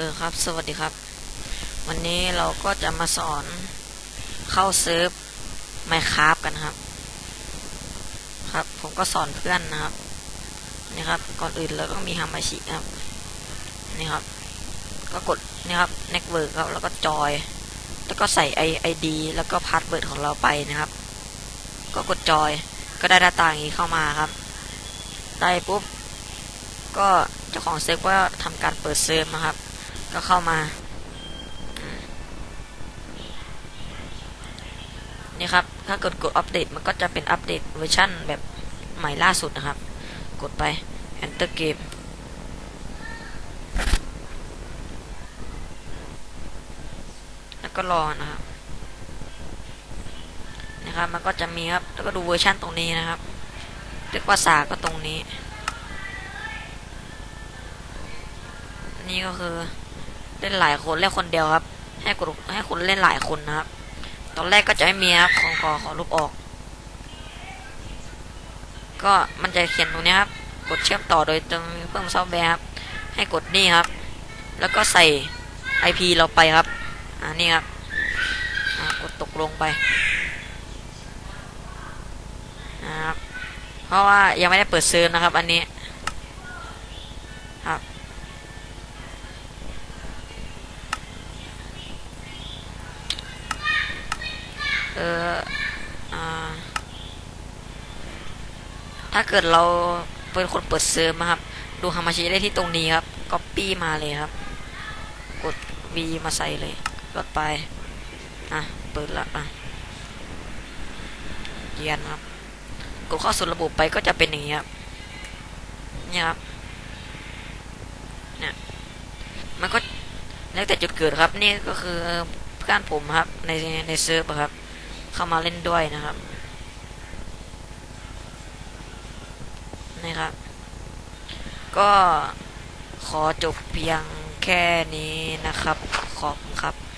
ออครับสวัสดีครับ วันนี้เราก็จะมาสอนเข้าเซิร์ฟไมคราฟกันครับ ครับ ผมก็สอนเพื่อนนะครับนี่ครับ ก่อนอื่นเราต้องมีฮามาชิครับนี่ครับ ก็กดนี่ครับเน็กเวิร์กครับแล้วก็จอย แล้วก็ใส่ไอไอดีแล้วก็พาสเวิร์ดของเราไปนะครับ ก็กดจอยก็ได้หน้าต่างนี้เข้ามาครับได้ปุ๊บก็เจ้าของเซิร์ฟก็ทำการเปิดเซิร์ฟนะครับ ก็เข้ามา นี่ครับ ถ้ากดกดอัปเดตมันก็จะเป็นอัปเดตเวอร์ชั่นแบบใหม่ล่าสุดนะครับ กดไป enter game แล้วก็รอนะครับนะครับ มันก็จะมีครับ แล้วก็ดูเวอร์ชั่นตรงนี้นะครับเรียกว่าสาก็ตรงนี้ นี่ก็คือ เล่นหลายคนเล่นคนเดียวครับ ให้กดให้คุณเล่นหลายคนนะครับ ตอนแรกก็จะไม่มีครับของขอขอลบออก ก็มันจะเขียนตรงนี้ครับ กดเชื่อมต่อโดยตรงเพิ่มซอฟต์แวร์ครับให้กดนี่ครับ แล้วก็ใส่ IP เราไปครับอ่านี่ครับกดตกลงไปนะครับเพราะว่ายังไม่ได้เปิดเซิร์ฟนะครับ อันนี้ เออถ้าเกิดเราเป็นคนเปิดเซิร์ฟนะครับ ดูฮามาชิได้ที่ตรงนี้ครับก๊อปปี้มาเลยครับ กด V มาใส่เลยกดไปอะเปิดละอะเยียนครับ กดเข้าสู่ระบบไปก็จะเป็นอย่างนี้ครับเนี่ยครับเนี่ยมันก็แล้วแต่จุดเกิดครับ นี่ก็คือเพื่อนผมครับในในเซิร์ฟครับ เข้ามาเล่นด้วยนะครับนี่ครับ ก็ขอจบเพียงแค่นี้นะครับ ขอบคุณครับ